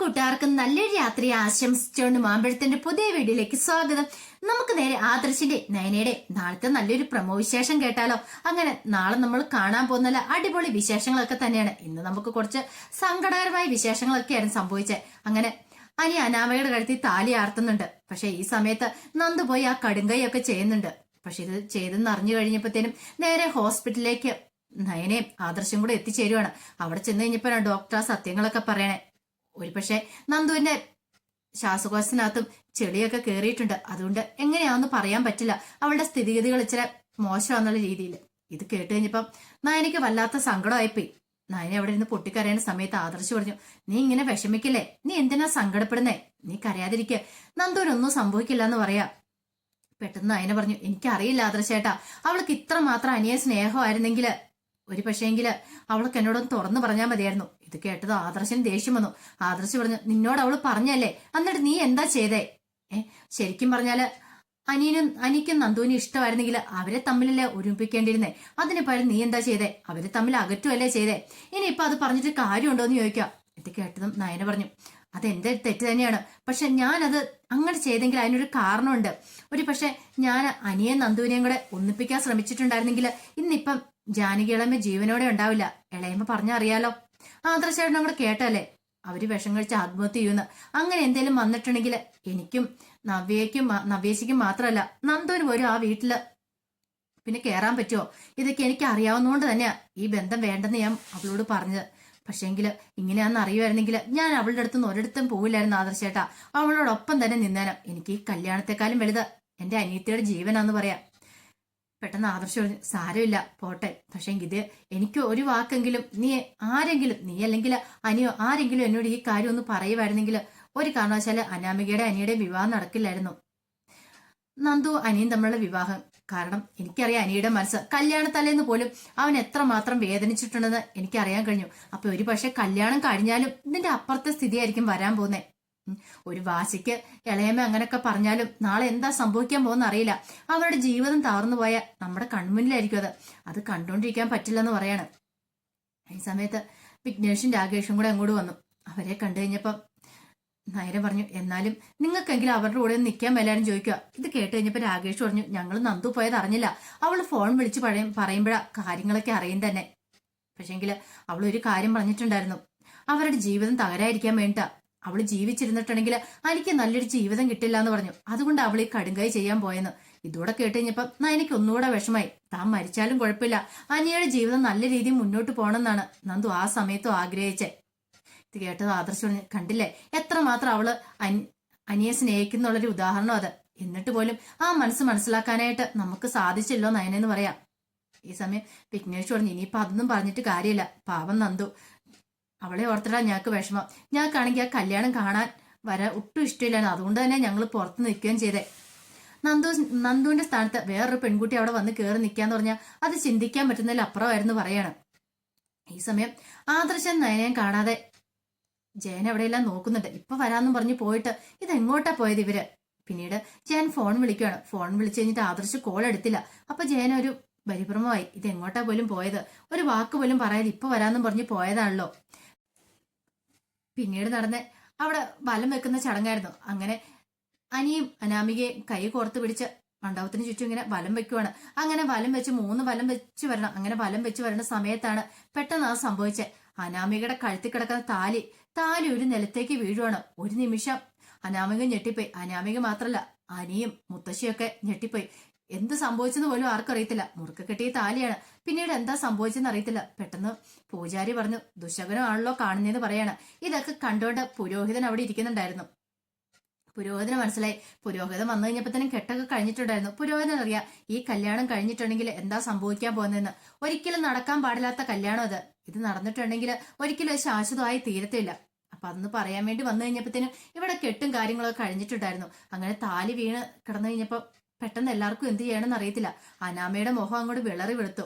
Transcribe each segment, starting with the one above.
കൂട്ടുകാർക്കും നല്ലൊരു രാത്രി ആശംസിച്ചുകൊണ്ട് മാമ്പഴത്തിന്റെ പുതിയ വീഡിയോയിലേക്ക് സ്വാഗതം. നമുക്ക് നേരെ ആദർശിന്റെ നയനയുടെ നാളത്തെ നല്ലൊരു പ്രമോ വിശേഷം കേട്ടാലോ? അങ്ങനെ നാളെ നമ്മൾ കാണാൻ പോകുന്ന അടിപൊളി വിശേഷങ്ങളൊക്കെ തന്നെയാണ്. ഇന്ന് നമുക്ക് കുറച്ച് സങ്കടകരമായ വിശേഷങ്ങളൊക്കെയാണ് സംഭവിച്ചത് അങ്ങനെ അനി അനാമയുടെ കഴുത്തിൽ താലി ആർത്തുന്നുണ്ട്. പക്ഷെ ഈ സമയത്ത് നന്ദു പോയി ആ കടുങ്കൈയൊക്കെ ചെയ്യുന്നുണ്ട്. പക്ഷെ ഇത് ചെയ്തെന്ന് അറിഞ്ഞു കഴിഞ്ഞപ്പോഴത്തേനും നേരെ ഹോസ്പിറ്റലിലേക്ക് നയനയും ആദർശം കൂടെ എത്തിച്ചേരുവാണ്. അവിടെ ചെന്ന് കഴിഞ്ഞപ്പോഴാണ് ഡോക്ടർ ആ സത്യങ്ങളൊക്കെ പറയണേ. ഒരു പക്ഷെ നന്ദുവിന്റെ ശ്വാസകോശത്തിനകത്തും ചെളിയൊക്കെ കയറിയിട്ടുണ്ട് അതുകൊണ്ട് എങ്ങനെയാണെന്ന് പറയാൻ പറ്റില്ല. അവളുടെ സ്ഥിതിഗതികൾ ഇച്ചിരി മോശമാണെന്നുള്ള രീതിയിൽ. ഇത് കേട്ട് കഴിഞ്ഞപ്പം നയനയ്ക്ക് വല്ലാത്ത സങ്കടമായിപ്പോയി. നയന അവിടെ ഇരുന്ന് പൊട്ടിക്കരയുന്ന സമയത്ത് ആദർശ് പറഞ്ഞു നീ ഇങ്ങനെ വിഷമിക്കില്ലേ? നീ എന്തിനാ സങ്കടപ്പെടുന്നേ? നീ കരയാതിരിക്കുക നന്ദുവിനൊന്നും സംഭവിക്കില്ല എന്ന് പറയാ. പെട്ടെന്ന് നയന പറഞ്ഞു എനിക്കറിയില്ല ആദർശേട്ടാ അവൾക്ക് ഇത്ര മാത്രം അനിയ സ്നേഹമായിരുന്നെങ്കിൽ ഒരു പക്ഷേങ്കിൽ അവൾക്ക് എന്നോടൊന്ന് തുറന്നു പറഞ്ഞാൽ മതിയായിരുന്നു. ഇത് കേട്ടത് ആദർശന് ദേഷ്യം വന്നു. ആദർശ് പറഞ്ഞു നിന്നോട് അവൾ പറഞ്ഞല്ലേ? എന്നിട്ട് നീ എന്താ ചെയ്തേ? ഏ ശരിക്കും പറഞ്ഞാൽ അനിയനും അനിക്കും നന്ദുവിനും ഇഷ്ടമായിരുന്നെങ്കിൽ അവരെ തമ്മിലല്ലേ ഒരുമിപ്പിക്കേണ്ടിയിരുന്നേ? അതിന് പകരം നീ എന്താ ചെയ്തേ? അവരെ തമ്മിൽ അകറ്റുമല്ലേ ചെയ്തേ? ഇനി ഇപ്പൊ അത് പറഞ്ഞിട്ട് കാര്യമുണ്ടോ എന്ന് ചോദിക്കാം ഇത് കേട്ടതും നയന പറഞ്ഞു അതെന്റെ തെറ്റ് തന്നെയാണ്. പക്ഷെ ഞാനത് അങ്ങനെ ചെയ്തെങ്കിൽ അതിനൊരു കാരണമുണ്ട്. ഒരു പക്ഷെ ഞാൻ അനിയൻ നന്ദുവിനെയും കൂടെ ഒന്നിപ്പിക്കാൻ ശ്രമിച്ചിട്ടുണ്ടായിരുന്നെങ്കിൽ ഇന്നിപ്പം ജാനകി ഇളയമ്മ ജീവനോടെ ഉണ്ടാവില്ല. ഇളയമ്മ പറഞ്ഞറിയാലോ. ആദർശേട്ടൻ അങ്ങോട്ട് കേട്ടല്ലേ? അവർ വിഷം കഴിച്ച് ആത്മഹത്യ ചെയ്യുന്നു. അങ്ങനെ എന്തേലും വന്നിട്ടുണ്ടെങ്കിൽ എനിക്കും നവ്യയ്ക്കും നവ്യേശിക്കും മാത്രമല്ല നന്ദൂര് പോലും ആ വീട്ടിൽ പിന്നെ കേറാൻ പറ്റുമോ ഇതൊക്കെ എനിക്ക് അറിയാവുന്നതുകൊണ്ട് തന്നെയാ ഈ ബന്ധം വേണ്ടെന്ന് ഞാൻ അവളോട് പറഞ്ഞത്. പക്ഷേങ്കിൽ ഇങ്ങനെയാണെന്ന് അറിയുമായിരുന്നെങ്കിൽ ഞാൻ അവളുടെ അടുത്തുനിന്ന് ഒരിടത്തും പോവില്ലായിരുന്നു ആദർശേട്ടാ. അവളോടൊപ്പം തന്നെ നിന്നേനം. എനിക്ക് ഈ കല്യാണത്തെക്കാളും വലുത് എന്റെ അനിയത്തിയുടെ ജീവനാന്ന് പറയാം. പെട്ടെന്ന് ആദർശം പറഞ്ഞു സാരമില്ല പോട്ടെ. പക്ഷേ ഇത് എനിക്ക് ഒരു വാക്കെങ്കിലും നീ ആരെങ്കിലും നീ അല്ലെങ്കിൽ അനിയോ ആരെങ്കിലും എന്നോട് ഈ കാര്യം ഒന്ന് പറയുമായിരുന്നെങ്കിൽ ഒരു കാരണവശാൽ അനാമികയുടെ അനിയുടെ വിവാഹം നടക്കില്ലായിരുന്നു. നന്ദു അനിയും തമ്മിലുള്ള വിവാഹം. കാരണം എനിക്കറിയാം അനിയുടെ മനസ്സ് കല്യാണ കല്യാണത്തലേന്ന് പോലും അവൻ എത്രമാത്രം വേദനിച്ചിട്ടുണ്ടെന്ന് എനിക്കറിയാൻ കഴിഞ്ഞു. അപ്പൊ ഒരു പക്ഷെ കല്യാണം കഴിഞ്ഞാലും ഇതിന്റെ അപ്പുറത്തെ സ്ഥിതിയായിരിക്കും വരാൻ പോകുന്നേ. ഉം. ഒരു വാശിക്ക് ഇളയമ്മ അങ്ങനെയൊക്കെ പറഞ്ഞാലും നാളെ എന്താ സംഭവിക്കാൻ പോകുന്ന അറിയില്ല. അവരുടെ ജീവിതം താർന്നു പോയ നമ്മുടെ കൺമുന്നിലായിരിക്കും അത്. അത് കണ്ടുകൊണ്ടിരിക്കാൻ പറ്റില്ലെന്ന് പറയാണ്. ഈ സമയത്ത് വിഘ്നേഷും രാകേഷും കൂടെ അങ്ങോട്ട് വന്നു. അവരെ കണ്ടു കഴിഞ്ഞപ്പം നയന പറഞ്ഞു എന്നാലും നിങ്ങൾക്കെങ്കിലും അവരുടെ കൂടെ നിൽക്കാൻ മേലാരും ചോദിക്കുക. ഇത് കേട്ട് കഴിഞ്ഞപ്പോൾ രാകേഷ് പറഞ്ഞു ഞങ്ങൾ നന്ദു പോയത് അറിഞ്ഞില്ല. അവൾ ഫോൺ വിളിച്ച് പറയും പറയുമ്പോഴാ കാര്യങ്ങളൊക്കെ അറിയും തന്നെ. പക്ഷേങ്കിൽ അവൾ ഒരു കാര്യം പറഞ്ഞിട്ടുണ്ടായിരുന്നു. അവരുടെ ജീവിതം തകരാതിരിക്കാൻ വേണ്ടിട്ടാ അവൾ ജീവിച്ചിരുന്നിട്ടുണ്ടെങ്കിൽ എനിക്ക് നല്ലൊരു ജീവിതം കിട്ടില്ല എന്ന് പറഞ്ഞു. അതുകൊണ്ട് അവൾ ഈ കടുങ്കൈ ചെയ്യാൻ പോയെന്ന്. ഇതോടെ കേട്ട് കഴിഞ്ഞപ്പം എനിക്ക് ഒന്നുകൂടെ വിഷമായി. താൻ മരിച്ചാലും കുഴപ്പമില്ല. അനിയുടെ ജീവിതം നല്ല രീതിയിൽ മുന്നോട്ട് പോകണമെന്നാണ് നന്ദു ആ സമയത്തും ആഗ്രഹിച്ചേ. ഇത് കേട്ടത് ആദർശ് പറഞ്ഞു കണ്ടില്ലേ? എത്രമാത്രം അവൾ അനി അനിയെ സ്നേഹിക്കുന്നുള്ളൊരു ഉദാഹരണം അത്. എന്നിട്ട് പോലും ആ മനസ്സ് മനസ്സിലാക്കാനായിട്ട് നമുക്ക് സാധിച്ചല്ലോ നയനെന്ന് പറയാം. ഈ സമയം വിഘ്നേഷ് പറഞ്ഞു ഇനിയിപ്പൊ അതൊന്നും പറഞ്ഞിട്ട് കാര്യമില്ല. പാവം നന്ദു. അവളെ ഓർത്തിട്ടാ ഞങ്ങൾക്ക് വിഷമം. ഞങ്ങൾക്കാണെങ്കിൽ ആ കല്യാണം കാണാൻ വരാൻ ഒട്ടും ഇഷ്ടമില്ലായിരുന്നു. അതുകൊണ്ട് തന്നെ ഞങ്ങൾ പുറത്ത് നിൽക്കുകയും ചെയ്തേ. നന്ദു നന്ദുവിന്റെ സ്ഥാനത്ത് വേറൊരു പെൺകുട്ടി അവിടെ വന്ന് കയറി നിൽക്കാന്ന് പറഞ്ഞാൽ അത് ചിന്തിക്കാൻ പറ്റുന്നതിൽ അപ്പുറമായിരുന്നു പറയാണ്. ഈ സമയം ആദർശൻ നയനയും കാണാതെ ജയൻ എവിടെയെല്ലാം നോക്കുന്നുണ്ട്? ഇപ്പൊ വരാന്നും പറഞ്ഞ് പോയിട്ട് ഇത് എങ്ങോട്ടാ പോയത് ഇവർ? പിന്നീട് ജയൻ ഫോൺ വിളിക്കുകയാണ് ഫോൺ വിളിച്ചു കഴിഞ്ഞിട്ട് ആദർശ് കോൾ എടുത്തില്ല. അപ്പൊ ജയൻ ഒരു പരിഭ്രമമായി ഇത് എങ്ങോട്ടാ പോലും പോയത്? ഒരു വാക്ക് പോലും പറയാതെ ഇപ്പൊ വരാന്നും പറഞ്ഞ് പോയതാണല്ലോ. പിന്നീട് നടന്ന അവിടെ വലം വെക്കുന്ന ചടങ്ങായിരുന്നു. അങ്ങനെ അനിയും അനാമികയും കൈ കോർത്ത് പിടിച്ച് മണ്ഡപത്തിന് ചുറ്റും ഇങ്ങനെ വലം വെക്കുവാണ്. അങ്ങനെ വലം വെച്ച് മൂന്ന് വലം വെച്ച് വരണം. അങ്ങനെ വലം വെച്ച് വരുന്ന സമയത്താണ് പെട്ടെന്ന് ആ സംഭവിച്ചത് അനാമികയുടെ കഴുത്തിൽ കിടക്കുന്ന താലി താലി ഒരു നിലത്തേക്ക് വീഴുവാണ്. ഒരു നിമിഷം അനാമിക ഞെട്ടിപ്പോയി. അനാമിക മാത്രല്ല അനിയും മുത്തശ്ശിയൊക്കെ ഞെട്ടിപ്പോയി. എന്ത് സംഭവിച്ചെന്ന് പോലും ആർക്കും അറിയത്തില്ല. മുറുക്ക കെട്ടിയ താലിയാണ്. പിന്നീട് എന്താ സംഭവിച്ചെന്ന് അറിയത്തില്ല. പെട്ടെന്ന് പൂജാരി പറഞ്ഞു ദുശകനമാണല്ലോ കാണുന്നതെന്ന് പറയാണ്. ഇതൊക്കെ കണ്ടുകൊണ്ട് പുരോഹിതൻ അവിടെ ഇരിക്കുന്നുണ്ടായിരുന്നു. പുരോഹിതന് മനസ്സിലായി. പുരോഹിതൻ വന്നു കഴിഞ്ഞപ്പോഴത്തേനും കെട്ടൊക്കെ കഴിഞ്ഞിട്ടുണ്ടായിരുന്നു. പുരോഹിതൻ അറിയാം ഈ കല്യാണം കഴിഞ്ഞിട്ടുണ്ടെങ്കിൽ എന്താ സംഭവിക്കാൻ പോകുന്നതെന്ന് ഒരിക്കലും നടക്കാൻ പാടില്ലാത്ത കല്യാണം അത്. ഇത് നടന്നിട്ടുണ്ടെങ്കിൽ ഒരിക്കലും ശാശ്വതമായി തീരത്തില്ല. അപ്പൊ അതൊന്ന് പറയാൻ വേണ്ടി വന്നു കഴിഞ്ഞപ്പോഴത്തേനും ഇവിടെ കെട്ടും കാര്യങ്ങളൊക്കെ കഴിഞ്ഞിട്ടുണ്ടായിരുന്നു. അങ്ങനെ താലി വീണ് കിടന്നു കഴിഞ്ഞപ്പോ പെട്ടെന്ന് എല്ലാവർക്കും എന്ത് ചെയ്യണമെന്ന് അറിയത്തില്ല. അനാമയുടെ മുഖം അങ്ങോട്ട് വിളറി വെളുത്തു.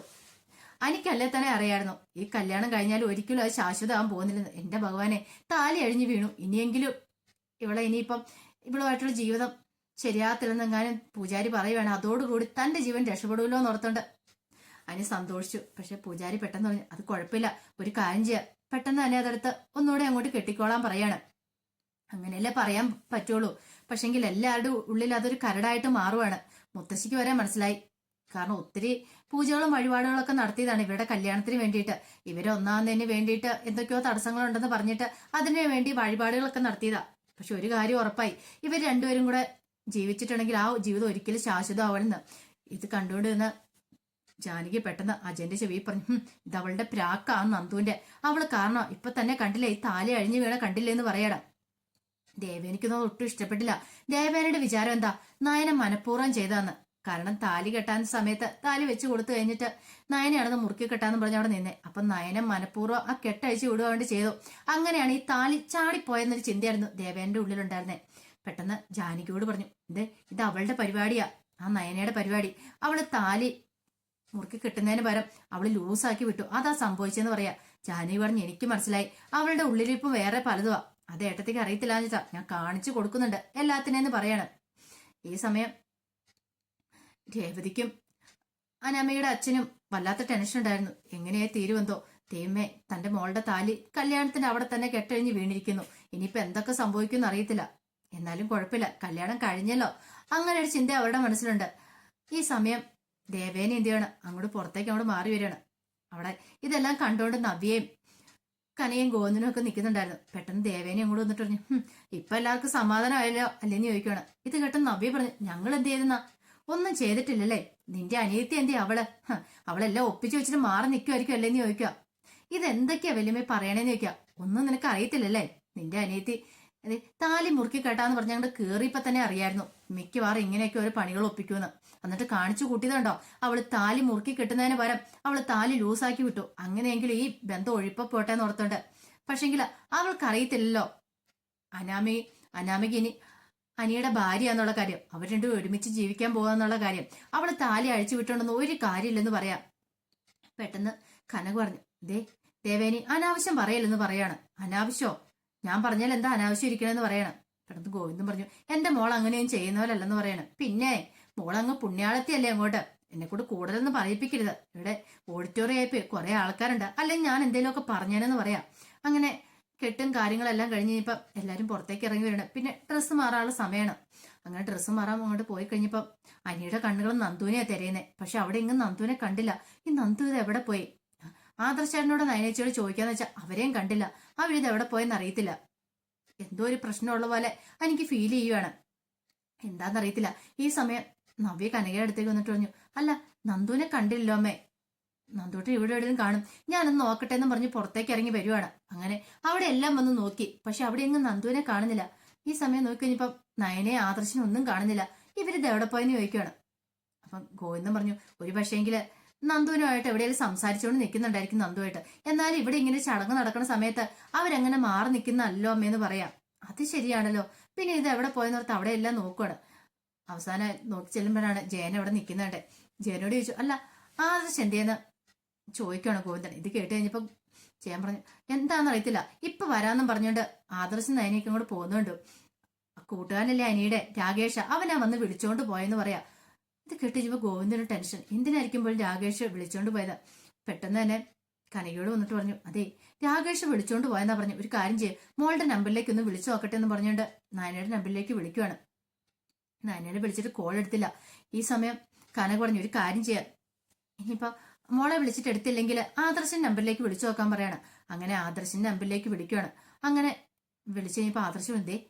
അനിക്കല്ലേ തന്നെ അറിയായിരുന്നു. ഈ കല്യാണം കഴിഞ്ഞാൽ ഒരിക്കലും അത് ശാശ്വതമാകാൻ പോകുന്നില്ലെന്ന്. എന്റെ ഭഗവാനെ താലി അഴിഞ്ഞു വീണു. ഇനിയെങ്കിലും ഇവളെ ഇനിയിപ്പം ഇവളുമായിട്ടുള്ള ജീവിതം ശരിയാകത്തില്ലെന്നെങ്ങാനും പൂജാരി പറയുവാണ്. അതോടുകൂടി തന്റെ ജീവൻ രക്ഷപ്പെടുമല്ലോ എന്ന് അനി സന്തോഷിച്ചു. പക്ഷെ പൂജാരി പെട്ടെന്ന് പറഞ്ഞു അത് കുഴപ്പമില്ല. ഒരു കാര്യം ചെയ്യാം. പെട്ടെന്ന് തന്നെ അതെടുത്ത് ഒന്നുകൂടെ അങ്ങോട്ട് കെട്ടിക്കോളാൻ പറയാണ്. അങ്ങനെയല്ലേ പറയാൻ പറ്റുള്ളൂ. പക്ഷെങ്കിൽ എല്ലാവരുടെ ഉള്ളിൽ അതൊരു കരടായിട്ട് മാറുവാണ്. മുത്തശ്ശിക്ക് വരെ മനസ്സിലായി. കാരണം ഒത്തിരി പൂജകളും വഴിപാടുകളൊക്കെ നടത്തിയതാണ് ഇവരുടെ കല്യാണത്തിന് വേണ്ടിയിട്ട്. ഇവരെ ഒന്നാമതിന് വേണ്ടിയിട്ട് എന്തൊക്കെയോ തടസ്സങ്ങളുണ്ടെന്ന് പറഞ്ഞിട്ട് അതിനു വേണ്ടി വഴിപാടുകളൊക്കെ നടത്തിയതാ. പക്ഷെ ഒരു കാര്യം ഉറപ്പായി. ഇവർ രണ്ടുപേരും കൂടെ ജീവിച്ചിട്ടുണ്ടെങ്കിൽ ആ ജീവിതം ഒരിക്കലും ശാശ്വതമാവണമെന്ന് ഇത് കണ്ടുകൊണ്ട് ജാനകി പെട്ടെന്ന് അജയന്റെ ചെവി പറഞ്ഞു ഇത് അവളുടെ പ്രാക്കാണ് നന്ദുവിന്റെ. അവൾ കാരണം ഇപ്പൊ തന്നെ കണ്ടില്ലേ? ഈ താലി അഴിഞ്ഞു വീണ കണ്ടില്ലേ എന്ന് പറയണം ദേവേനിക്കൊന്നും ഒട്ടും ഇഷ്ടപ്പെട്ടില്ല. ദേവേനയുടെ വിചാരം എന്താ? നയന മനഃപൂർവം ചെയ്താന്ന് കാരണം താലി കെട്ടാൻ സമയത്ത് താലി വെച്ച് കൊടുത്തു കഴിഞ്ഞിട്ട് നയനെയാണെന്ന് മുറുക്കി കെട്ടാന്ന് പറഞ്ഞ് അവിടെ നിന്നെ. അപ്പൊ നയനം മനഃപൂർവം ആ കെട്ടഴിച്ച് വിടുക വേണ്ടി ചെയ്തു. അങ്ങനെയാണ് ഈ താലി ചാടിപ്പോയെന്നൊരു ചിന്തയായിരുന്നു ദേവേന്റെ ഉള്ളിലുണ്ടായിരുന്നേ. പെട്ടെന്ന് ജാനകിയോട് പറഞ്ഞു ഇത് ഇത് അവളുടെ പരിപാടിയാ. ആ നയനയുടെ പരിപാടി. അവൾ താലി മുറുക്കി കിട്ടുന്നതിന് പകരം അവൾ ലൂസാക്കി വിട്ടു. അതാ സംഭവിച്ചെന്ന് പറയാ. ജാനകി പറഞ്ഞു എനിക്ക് മനസ്സിലായി. അവളുടെ ഉള്ളിലിപ്പം വേറെ പലതുവാ. അത് ഏട്ടത്തേക്ക് അറിയത്തില്ല വെച്ചാ ഞാൻ കാണിച്ചു കൊടുക്കുന്നുണ്ട്. എല്ലാത്തിനെന്ന് പറയണം. ഈ സമയം രേവതിക്കും അനാമയുടെ അച്ഛനും വല്ലാത്ത ടെൻഷൻ ഉണ്ടായിരുന്നു. എങ്ങനെയായി തീരുവെന്തോ തീമ്മ തന്റെ മോളുടെ താലി കല്യാണത്തിന്റെ അവിടെ തന്നെ കെട്ടഴിഞ്ഞ് വീണിരിക്കുന്നു. ഇനിയിപ്പോ എന്തൊക്കെ സംഭവിക്കുമെന്ന് അറിയത്തില്ല. എന്നാലും കുഴപ്പമില്ല. കല്യാണം കഴിഞ്ഞല്ലോ. അങ്ങനെ ഒരു ചിന്ത അവരുടെ മനസ്സിലുണ്ട്. ഈ സമയം ദേവേനെ എന്ത് ചെയ്യണം? അങ്ങോട്ട് പുറത്തേക്ക് അങ്ങോട്ട് മാറി വരികയാണ്. അവിടെ ഇതെല്ലാം കണ്ടുകൊണ്ട് നവ്യയും കനയും ഗോവിന്ദനും ഒക്കെ നിൽക്കുന്നുണ്ടായിരുന്നു പെട്ടെന്ന് ദേവേനെ അങ്ങോട്ട് വന്നിട്ട് പറഞ്ഞു "ഹും, ഇപ്പൊ എല്ലാവർക്കും സമാധാനമായല്ലോ അല്ലെന്ന് ചോദിക്കുകയാണ് ഇത് കേട്ട നവ്യ പറഞ്ഞു ഞങ്ങൾ എന്ത് ചെയ്തെന്നാ? ഒന്നും ചെയ്തിട്ടില്ലല്ലേ? നിന്റെ അനിയത്തി എന്തേ അവൾ? അവളെല്ലാം ഒപ്പിച്ചു വെച്ചിട്ട് മാറി നിൽക്കുമായിരിക്കും അല്ലേന്ന് ചോദിക്കുക ഇതെന്തൊക്കെയാ വലിയമ്മ പറയണേന്ന് ചോദിക്കുക ഒന്നും നിനക്ക് അറിയത്തില്ലല്ലേ? നിന്റെ അനിയത്തി താലി മുറുക്കി കേട്ടാന്ന് പറഞ്ഞ ഞങ്ങളുടെ കേറിയപ്പോ തന്നെ അറിയായിരുന്നു. മിക്കവാറും ഇങ്ങനെയൊക്കെ ഒരു പണികൾ ഒപ്പിക്കുമെന്ന് എന്നിട്ട് കാണിച്ചു കൂട്ടിയതുണ്ടോ? അവൾ താലി മുറുക്കി കെട്ടുന്നതിന് പകരം അവൾ താലി ലൂസാക്കി വിട്ടു. അങ്ങനെയെങ്കിൽ ഈ ബന്ധം ഒഴിപ്പോട്ടെ എന്ന് ഓർത്തുണ്ട്. പക്ഷെങ്കിൽ അവൾക്കറിയത്തില്ലല്ലോ. അനാമി അനാമിക്ക് ഇനി അനിയുടെ ഭാര്യ എന്നുള്ള കാര്യം. അവർ രണ്ടും ഒരുമിച്ച് ജീവിക്കാൻ പോകാന്നുള്ള കാര്യം. അവൾ താലി അഴിച്ചു വിട്ടുണ്ടെന്ന് ഒരു കാര്യമില്ലെന്ന് പറയാം. പെട്ടെന്ന് കനക് പറഞ്ഞു ദേ ദേവേനി അനാവശ്യം പറയല്ലെന്ന് പറയാണ്. അനാവശ്യോ? ഞാൻ പറഞ്ഞാൽ എന്താ അനാവശ്യം ഇരിക്കണമെന്ന് പറയണം. പെട്ടെന്ന് ഗോവിന്ദൻ പറഞ്ഞു എന്റെ മോൾ അങ്ങനെയും ചെയ്യുന്നവരല്ലെന്ന് പറയണം. പിന്നെ മോൾ അങ്ങ് പുണ്യാളത്തിയല്ലേ അങ്ങോട്ട്? എന്നെ കൂടെ കൂടുതലൊന്നും പറയിപ്പിക്കരുത്. ഇവിടെ ഓഡിറ്റോറിയം ആയി കുറെ ആൾക്കാരുണ്ട്. അല്ലെങ്കിൽ ഞാൻ എന്തെങ്കിലുമൊക്കെ പറഞ്ഞേനെന്ന് പറയാം. അങ്ങനെ കെട്ടും കാര്യങ്ങളെല്ലാം കഴിഞ്ഞ് കഴിഞ്ഞപ്പം എല്ലാവരും പുറത്തേക്ക് ഇറങ്ങി വരണം പിന്നെ ഡ്രസ്സ് മാറാനുള്ള സമയമാണ് അങ്ങനെ ഡ്രസ്സ് മാറാൻ അങ്ങോട്ട് പോയി കഴിഞ്ഞപ്പം അനിയുടെ കണ്ണുകൾ നന്ദുവിനെയാ തിരയുന്നത് പക്ഷെ അവിടെ ഇങ്ങും നന്ദുവിനെ കണ്ടില്ല. ഈ നന്ദു ഇത് എവിടെ പോയി? ആദർശേട്ടനോട് നയനേച്ചിയോട് ചോദിക്കാന്ന് വെച്ചാൽ അവരെയും കണ്ടില്ല. അവരിത് എവിടെ പോയെന്ന് അറിയത്തില്ല. എന്തോ ഒരു പ്രശ്നമുള്ള പോലെ എനിക്ക് ഫീൽ ചെയ്യുവാണ്. എന്താന്നറിയത്തില്ല. ഈ സമയം നവ്യ കനകയുടെ അടുത്തേക്ക് വന്നിട്ട് പറഞ്ഞു അല്ല നന്ദുവിനെ കണ്ടില്ലല്ലോ അമ്മേ. നന്ദൂട്ട് ഇവിടെ എവിടെയും കാണും. ഞാനൊന്ന് നോക്കട്ടെ എന്ന് പറഞ്ഞ് പുറത്തേക്ക് ഇറങ്ങി വരുവാണ്. അങ്ങനെ അവിടെ എല്ലാം വന്ന് നോക്കി. പക്ഷെ അവിടെ എങ്ങും നന്ദുവിനെ കാണുന്നില്ല. ഈ സമയം നോക്കി കഴിഞ്ഞപ്പം നയനെ ആദർശനെ ഒന്നും കാണുന്നില്ല. ഇവരിത് എവിടെ പോയെന്ന് ചോദിക്കുവാണ്. അപ്പം ഗോവിന്ദൻ പറഞ്ഞു ഒരു പക്ഷേങ്കിൽ നന്ദുവിനുമായിട്ട് എവിടെയെങ്കിലും സംസാരിച്ചുകൊണ്ട് നിൽക്കുന്നുണ്ടായിരിക്കും നന്ദുവായിട്ട്. എന്നാലും ഇവിടെ ഇങ്ങനെ ചടങ്ങ് നടക്കുന്ന സമയത്ത് അവരങ്ങനെ മാറി നിൽക്കുന്നല്ലോ അമ്മയെന്ന് പറയാം. അത് ശരിയാണല്ലോ. പിന്നെ ഇത് എവിടെ പോയെന്നോർത്ത് അവിടെ എല്ലാം നോക്കുവാണ്. അവസാനം നോക്കി ചെല്ലുമ്പോഴാണ് ജയൻ അവിടെ നിൽക്കുന്നുണ്ട്. ജയനോട് ചോദിച്ചു അല്ല ആ അത് ചെന്തിയെന്ന് ചോദിക്കുകയാണ് ഗോവിന്ദൻ. ഇത് കേട്ട് കഴിഞ്ഞപ്പോൾ ജയൻ പറഞ്ഞു എന്താണെന്ന് അറിയത്തില്ല. ഇപ്പൊ വരാമെന്നും പറഞ്ഞുകൊണ്ട് ആദർശ് നയനേക്കും കൂടെ പോകുന്നുണ്ട്. കൂട്ടുകാരനല്ലേ അനിയുടെ? രാകേഷ അവനാ വന്ന് വിളിച്ചോണ്ട് പോയെന്ന് പറയാ. ഇത് കേട്ട് കഴിഞ്ഞപ്പോൾ ഗോവിന്ദന് ടെൻഷൻ. എന്തിനായിരിക്കുമ്പോൾ രാകേഷ് വിളിച്ചോണ്ട് പോയത്? പെട്ടെന്ന് തന്നെ കനകയോട് വന്നിട്ട് പറഞ്ഞു അതെ രാകേഷ് വിളിച്ചോണ്ട് പോയെന്നാ പറഞ്ഞു. ഒരു കാര്യം ചെയ്യും. മോളുടെ നമ്പറിലേക്ക് ഒന്ന് വിളിച്ചു നോക്കട്ടെ എന്ന് പറഞ്ഞുകൊണ്ട് നായനയുടെ നമ്പറിലേക്ക് വിളിക്കുവാണ്. നായനയെ വിളിച്ചിട്ട് കോൾ എടുത്തില്ല. ഈ സമയം കനക പറഞ്ഞു ഒരു കാര്യം ചെയ്യാം. ഇനിയിപ്പോ മോളെ വിളിച്ചിട്ട് എടുത്തില്ലെങ്കിൽ ആദർശൻ നമ്പറിലേക്ക് വിളിച്ചു നോക്കാൻ പറയാണ്. അങ്ങനെ ആദർശിന്റെ നമ്പറിലേക്ക് വിളിക്കുവാണ്. അങ്ങനെ വിളിച്ചു കഴിഞ്ഞപ്പോ ആദർശം എന്തേ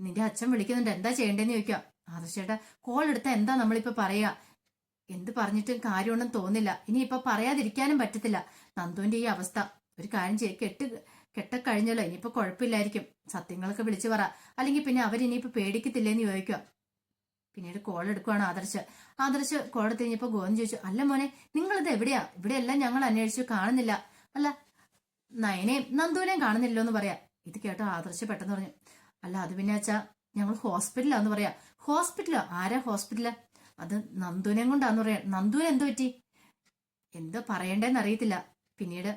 നിന്റെ അച്ഛൻ വിളിക്കുന്നുണ്ട്. എന്താ ചെയ്യേണ്ടതെന്ന് ചോദിക്കുക ആദർശേട്ടാ കോൾ എടുത്താൽ എന്താ നമ്മളിപ്പോ പറയാ? എന്ത് പറഞ്ഞിട്ടും കാര്യമൊന്നും തോന്നില്ല. ഇനി ഇപ്പൊ പറയാതിരിക്കാനും പറ്റത്തില്ല. നന്ദുവിന്റെ ഈ അവസ്ഥ. ഒരു കാര്യം ചെയ്യ. കെട്ട് കെട്ട കഴിഞ്ഞല്ലോ. ഇനിയിപ്പോ കുഴപ്പമില്ലായിരിക്കും. സത്യങ്ങളൊക്കെ വിളിച്ചു പറ. അല്ലെങ്കിൽ പിന്നെ അവരിനിയിപ്പോ പേടിക്കത്തില്ലേന്ന് ചോദിക്കുക പിന്നീട് കോൾ എടുക്കുവാണ് ആദർശ്. ആദർശ് കോൾ എടുത്ത് കഴിഞ്ഞപ്പോ ഗോവൻ ചോദിച്ചു അല്ല മോനെ നിങ്ങളിത് എവിടെയാ? ഇവിടെയെല്ലാം ഞങ്ങൾ അന്വേഷിച്ചു കാണുന്നില്ല. അല്ല നയനെയും നന്ദുവിനെയും കാണുന്നില്ലോ എന്ന് പറയാ. ഇത് കേട്ടോ ആദർശ് പെട്ടെന്ന് പറഞ്ഞു അല്ല അത് പിന്നെ വെച്ചാ ഞങ്ങൾ ഹോസ്പിറ്റലാന്ന് പറയാ. ഹോസ്പിറ്റലോ? ആരാ ഹോസ്പിറ്റൽ? അത് നന്ദുവിനെയും കൊണ്ടാന്ന് പറയാ. നന്ദുവിന് എന്തോ പറ്റി? എന്തോ പറയണ്ടേന്ന് അറിയത്തില്ല. പിന്നീട്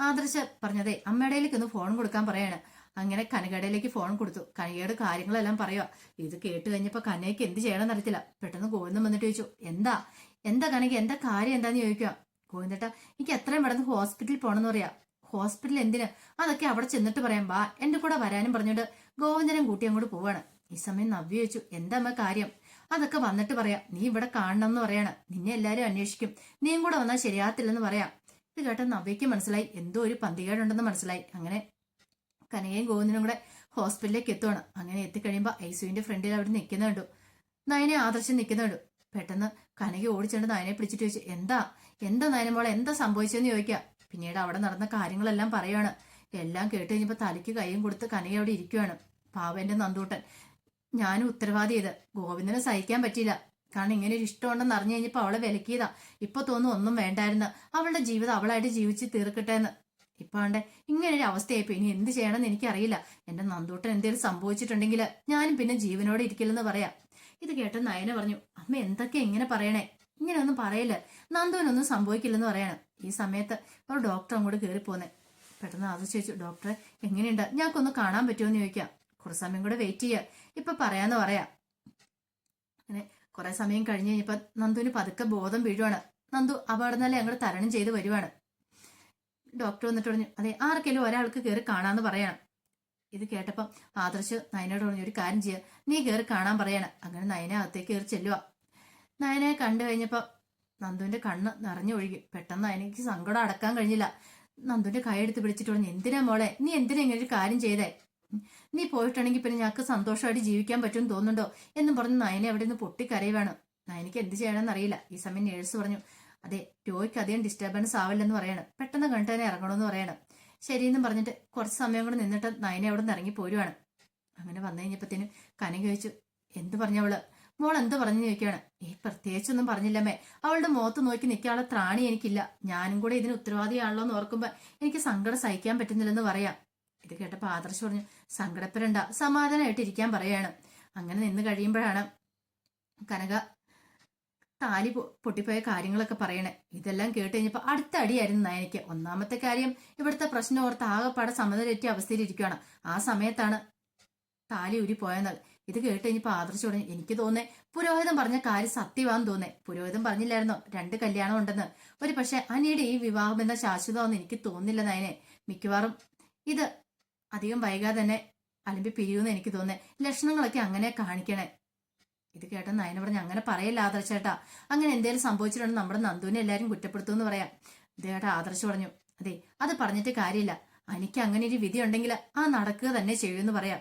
ആദർശ് പറഞ്ഞതേ അമ്മയുടെ ഒന്ന് ഫോൺ കൊടുക്കാൻ പറയാണ്. അങ്ങനെ കനകടയിലേക്ക് ഫോൺ കൊടുത്തു. കനകയുടെ കാര്യങ്ങളെല്ലാം പറയുക ഇത് കേട്ട് കഴിഞ്ഞപ്പോ കനയ്ക്ക് എന്ത് ചെയ്യണമെന്ന് അറിയത്തില്ല. പെട്ടെന്ന് ഗോവിന്ദൻ വന്നിട്ട് ചോദിച്ചു എന്താ? എന്താ കനക? എന്താ കാര്യം? എന്താന്ന് ചോദിക്കുക ഗോവിന്ദട്ട എനിക്ക് എത്രയും പെട്ടെന്ന് ഹോസ്പിറ്റലിൽ പോകണമെന്ന് പറയാ. ഹോസ്പിറ്റലിൽ എന്തിന്? അതൊക്കെ അവിടെ ചെന്നിട്ട് പറയാം വാ എന്റെ കൂടെ വരാനും പറഞ്ഞിട്ട് ഗോവിന്ദനും കൂട്ടി അങ്ങോട്ട് പോവാണ്. ഈ സമയം നവ്യ ചോദിച്ചു എന്താ അമ്മ കാര്യം? അതൊക്കെ വന്നിട്ട് പറയാം. നീ ഇവിടെ കാണണം എന്ന് പറയാണ്. നിന്നെ എല്ലാരും അന്വേഷിക്കും. നീയും കൂടെ വന്നാൽ ശരിയാത്തില്ലെന്ന് പറയാം. ഇത് കേട്ട നവ്യക്ക് മനസ്സിലായി. എന്തോ ഒരു പന്തികേടുണ്ടെന്ന് മനസ്സിലായി. അങ്ങനെ കനകയും ഗോവിന്ദനും കൂടെ ഹോസ്പിറ്റലിലേക്ക് എത്തുവാണ്. അങ്ങനെ എത്തിക്കഴിയുമ്പോൾ ഐസുവിന്റെ ഫ്രണ്ടിൽ അവിടെ നിൽക്കുന്നുണ്ട്. നയനെ ആദർശം നിൽക്കുന്നുണ്ട്. പെട്ടെന്ന് കനക ഓടിച്ചുകൊണ്ട് നയനെ പിടിച്ചിട്ട് ചോദിച്ചു എന്താ? എന്താ നയനമോളെ എന്താ സംഭവിച്ചതെന്ന് ചോദിക്കുക പിന്നീട് അവിടെ നടന്ന കാര്യങ്ങളെല്ലാം പറയുകയാണ് എല്ലാം കേട്ട് കഴിഞ്ഞപ്പോൾ തലയ്ക്ക് കൈയും കൊടുത്ത് കനക അവിടെ ഇരിക്കുവാണ്. പാവന്റെ നന്ദൂട്ടൻ. ഞാനും ഉത്തരവാദി ചെയ്ത് ഗോവിന്ദനെ സഹിക്കാൻ പറ്റിയില്ല. കാരണം ഇങ്ങനെ ഒരു ഇഷ്ടമുണ്ടെന്ന് അറിഞ്ഞു കഴിഞ്ഞപ്പോൾ അവളെ വിലക്കിയതാ. ഇപ്പൊ തോന്നുന്നു ഒന്നും വേണ്ടായിരുന്നു. അവളുടെ ജീവിതം അവളായിട്ട് ജീവിച്ച് തീർക്കട്ടെ എന്ന്. ഇപ്പൊ ആണ്ട് ഇങ്ങനെ ഒരു അവസ്ഥയായിപ്പോ ഇനി എന്ത് ചെയ്യണമെന്ന് എനിക്കറിയില്ല. എന്റെ നന്ദൂട്ടൻ എന്തെങ്കിലും സംഭവിച്ചിട്ടുണ്ടെങ്കിൽ ഞാനും പിന്നെ ജീവനോടെ ഇരിക്കില്ലെന്ന് പറയാം. ഇത് കേട്ട നയന പറഞ്ഞു അമ്മ എന്തൊക്കെ ഇങ്ങനെ പറയണേ? ഇങ്ങനെയൊന്നും പറയില്ല. നന്ദുവിനൊന്നും സംഭവിക്കില്ലെന്ന് പറയണം. ഈ സമയത്ത് ഒരു ഡോക്ടർ അങ്ങോട്ട് കയറി പോന്നെ പെട്ടെന്ന് അത് ചോദിച്ചു ഡോക്ടറെ എങ്ങനെയുണ്ട്? ഞങ്ങൾക്കൊന്ന് കാണാൻ പറ്റുമോ എന്ന് ചോദിക്കാം. കുറച്ച് സമയം കൂടെ വെയിറ്റ് ചെയ്യുക ഇപ്പൊ പറയാന്ന് പറയാം. അങ്ങനെ കുറെ സമയം കഴിഞ്ഞ് കഴിഞ്ഞപ്പോ നന്ദുവിന് പതുക്കെ ബോധം വീഴുവാണ്. നന്ദു അപകടം തന്നെ ഞങ്ങൾ തരണം ചെയ്ത് വരുവാണ്. ഡോക്ടർ വന്നിട്ട് പറഞ്ഞു അതെ ആർക്കെങ്കിലും ഒരാൾക്ക് കയറി കാണാന്ന് പറയണം. ഇത് കേട്ടപ്പം ആദർശ് നയനോട് പറഞ്ഞു ഒരു കാര്യം ചെയ്യുക നീ കയറി കാണാൻ പറയണം. അങ്ങനെ നയന അകത്തേക്ക് കയറി ചെല്ലുക നയനെ കണ്ടു കഴിഞ്ഞപ്പോൾ നന്ദുവിന്റെ കണ്ണ് നിറഞ്ഞു ഒഴുകി പെട്ടെന്ന് എനിക്ക് സങ്കടം അടക്കാൻ കഴിഞ്ഞില്ല. നന്ദുവിന്റെ കൈയെടുത്ത് പിടിച്ചിട്ട് പറഞ്ഞു എന്തിനാ മോളെ നീ എന്തിനാ ഇങ്ങനെ ഒരു കാര്യം ചെയ്തേ? നീ പോയിട്ടുണ്ടെങ്കിൽ പിന്നെ ഞങ്ങൾക്ക് സന്തോഷമായിട്ട് ജീവിക്കാൻ പറ്റുമെന്ന് തോന്നുന്നുണ്ടോ? എന്നും പറഞ്ഞ് നയനെ അവിടെ നിന്ന് പൊട്ടിക്കരയുവാണ്. നയനക്ക് എന്ത് ചെയ്യണമെന്നറിയില്ല. ഈ സമയം നേഴ്സ് പറഞ്ഞു അതെ ടോയ്ക്ക് അധികം ഡിസ്റ്റർബൻസ് ആവില്ലെന്ന് പറയാണ്. പെട്ടെന്ന് കണ്ടു തന്നെ ഇറങ്ങണമെന്ന് പറയാണ്. ശരിയെന്നും പറഞ്ഞിട്ട് കുറച്ച് സമയം കൂടെ നിന്നിട്ട് നയനെ അവിടെ നിന്ന് ഇറങ്ങി പോരുവാണ്. അങ്ങനെ വന്നു കഴിഞ്ഞപ്പത്തേനും കനം ചോദിച്ചു എന്ത് പറഞ്ഞവൾ മോൾ എന്ത് പറഞ്ഞു? ചോദിക്കുകയാണ്. ഏ പ്രത്യേകിച്ചൊന്നും പറഞ്ഞില്ലമ്മേ. അവളുടെ മുഖത്ത് നോക്കി നിൽക്കാനുള്ള ത്രാണി എനിക്കില്ല. ഞാനും കൂടെ ഇതിന് ഉത്തരവാദിയാണല്ലോ എന്ന് ഓർക്കുമ്പോൾ എനിക്ക് സങ്കടം സഹിക്കാൻ പറ്റുന്നില്ലെന്ന് പറയാം. ഇത് കേട്ടപ്പോൾ ആദർശ് പറഞ്ഞു സങ്കടപ്പെടണ്ട. സമാധാനമായിട്ട് ഇരിക്കാൻ പറയാണ്. അങ്ങനെ നിന്ന് കഴിയുമ്പോഴാണ് കനക താലി പൊട്ടിപ്പോയ കാര്യങ്ങളൊക്കെ പറയണേ. ഇതെല്ലാം കേട്ട് കഴിഞ്ഞപ്പോ അടുത്ത അടിയായിരുന്നു നയനയ്ക്ക്. ഒന്നാമത്തെ കാര്യം ഇവിടുത്തെ പ്രശ്നം ഓർത്ത് ആകെപ്പാടെ സമ്മതരറ്റിയ അവസ്ഥയിലിരിക്കുകയാണ് ആ സമയത്താണ് താലി ഉരി പോയെന്നാൽ ഇത് കേട്ട് കഴിഞ്ഞപ്പോ ആദർശ് ഉടനെ എനിക്ക് തോന്നേ പുരോഹിതം പറഞ്ഞ കാര്യം സത്യമാണെന്ന് തോന്നേ പുരോഹിതം പറഞ്ഞില്ലായിരുന്നോ? രണ്ട് കല്യാണം ഉണ്ടെന്ന്. ഒരു പക്ഷെ അനിയുടെ ഈ വിവാഹം എന്ന ശാശ്വതമാണെന്ന് എനിക്ക് തോന്നില്ല നയനെ. മിക്കവാറും ഇത് അധികം വൈകാതെ തന്നെ അലമ്പി പിരിയൂന്ന് എനിക്ക് തോന്നേ ലക്ഷണങ്ങളൊക്കെ അങ്ങനെ കാണിക്കണേ. ഇത് കേട്ട നയന പറഞ്ഞ് അങ്ങനെ പറയല്ല ആദർശേട്ടാ അങ്ങനെ എന്തേലും സംഭവിച്ചിട്ടുണ്ടെങ്കിൽ നമ്മുടെ നന്ദുവിനെ എല്ലാരും കുറ്റപ്പെടുത്തുമെന്ന് പറയാം. ഇത് ആദർശ ആദർശ് പറഞ്ഞു അതെ അത് പറഞ്ഞിട്ട് കാര്യമില്ല. എനിക്ക് അങ്ങനെ ഒരു വിധി ഉണ്ടെങ്കിൽ ആ നടക്കുക തന്നെ ചെയ്യുമെന്ന് പറയാം.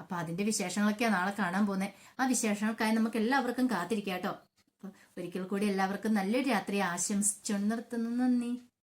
അപ്പൊ അതിന്റെ വിശേഷങ്ങളൊക്കെയാ നാളെ കാണാൻ പോകുന്നത് ആ വിശേഷങ്ങൾക്കായി നമുക്ക് എല്ലാവർക്കും കാത്തിരിക്കാം കേട്ടോ. ഒരിക്കൽ കൂടി എല്ലാവർക്കും നല്ലൊരു രാത്രി ആശംസിച്ചു നിർത്തുന്നു. നന്ദി.